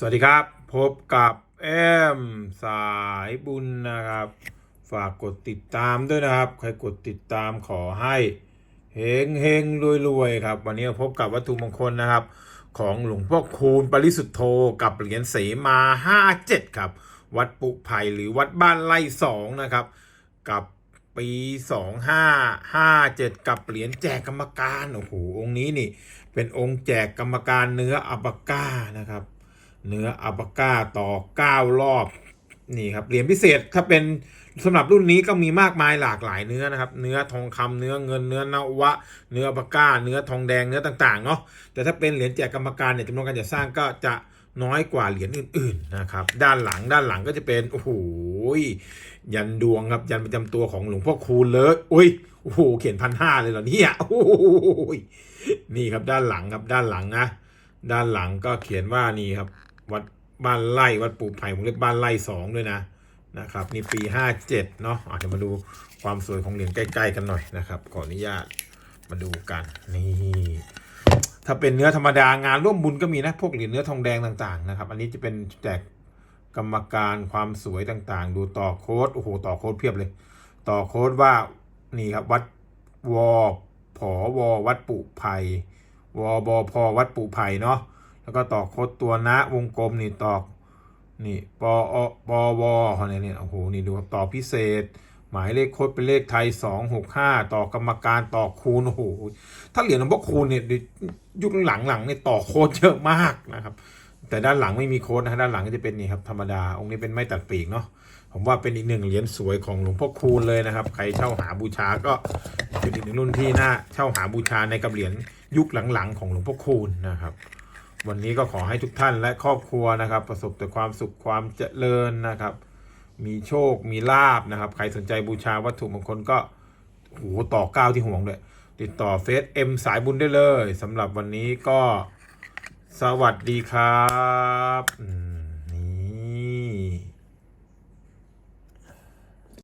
สวัสดีครับ พบกับแอมสายบุญนะครับ ฝากกดติดตามด้วยนะครับ ใครกดติดตามขอให้เฮงเฮงรวยรวยครับ วันนี้พบกับวัตถุมงคลนะครับ ของหลวงพ่อคูณปริสุทธโธกับเหรียญเสมา57 ครับ วัดปุไผ่หรือวัดบ้านไร่สองนะครับ กับปี 2557 กับเหรียญแจกกรรมการโอ้โหองค์นี้นี่ เป็นองค์แจกกรรมการเนื้ออัปก้านะครับ เนื้ออัปก้าต่อ 9 รอบนี่ครับเหรียญพิเศษถ้าเป็นสำหรับรุ่นนี้ก็มีมากมายหลากหลายเนื้อนะครับ เนื้อทองคำเนื้อเงินเนื้อนวะ เนื้ออัปาก้า เนื้อทองแดงเนื้อต่างๆเนาะแต่ถ้าเป็นเหรียญแจกกรรมการเนี่ยจำนวนการจัดสร้างก็จะน้อยกว่าเหรียญอื่นๆนะครับด้านหลังด้านหลังก็จะเป็นโอ้โหยันดวงครับยันประจำตัวของหลวงพ่อคูณเลยอุ้ยโอ้โหเขียนพันห้าเลยเหรอเนี่ยโอ้โหนี่ครับด้านหลังครับด้านหลังนะ ด้านหลังก็เขียนว่านี่ครับ วัดบ้านไร่วัดปู่ไผ่ผมเรียกบ้านไร่สองด้วยนะนะครับนี่ปีห้าเจ็ดเนาะอาจจะมาดูความสวยของเหรียญใกล้ ๆ กันหน่อยนะครับขออนุญาตมาดูกันนี่ถ้าเป็นเนื้อธรรมดางานร่วมบุญก็มีนะพวกเหรียญเนื้อทองแดงต่างๆนะครับ อันนี้จะเป็นแจกกรรมการความสวยต่างๆ ดูต่อโค้ดโอ้โหต่อโค้ดเพียบเลย ต่อโค้ดว่านี่ครับวัดวอผอวอวัดปู่ไผ่วอบอพอวัดปู่ไผ่เนาะ แล้วก็ต่อโคดตัวนะวงกลมนี่ตอกนี่ปออปอวอเนี่ยเนี่ยโอ้โหนี่ดูครับต่อพิเศษ หมายเลขโคดเป็นเลขไทย 265 ต่อกรรมการต่อคูณโอ้โหถ้าเหรียญหลวงพ่อคูณเนี่ยยุคหลังๆเนี่ยต่อโคดเยอะมากนะครับ แต่ด้านหลังไม่มีโคดนะฮะด้านหลังก็จะเป็นนี่ครับธรรมดาองค์นี้เป็นไม้ตัดปีกเนาะผมว่าเป็นอีกหนึ่งเหรียญสวยของหลวงพ่อคูณเลยนะครับ ใครเช่าหาบูชาก็เป็นอีกหนึ่งรุ่นที่น่าเช่าหาบูชาในกับเหรียญยุคหลังๆ ของหลวงพ่อคูณนะครับ วันนี้ก็ขอให้ทุกท่านและครอบครัวนะครับ ประสบแต่ความสุขความเจริญนะครับ มีโชคมีลาบนะครับ ใครสนใจบูชาวัตถุมงคลก็โอ้โหต่อก้าวที่ห่วงเลยติดต่อเฟซเอ็มสายบุญได้เลยสำหรับวันนี้ก็สวัสดีครับอืม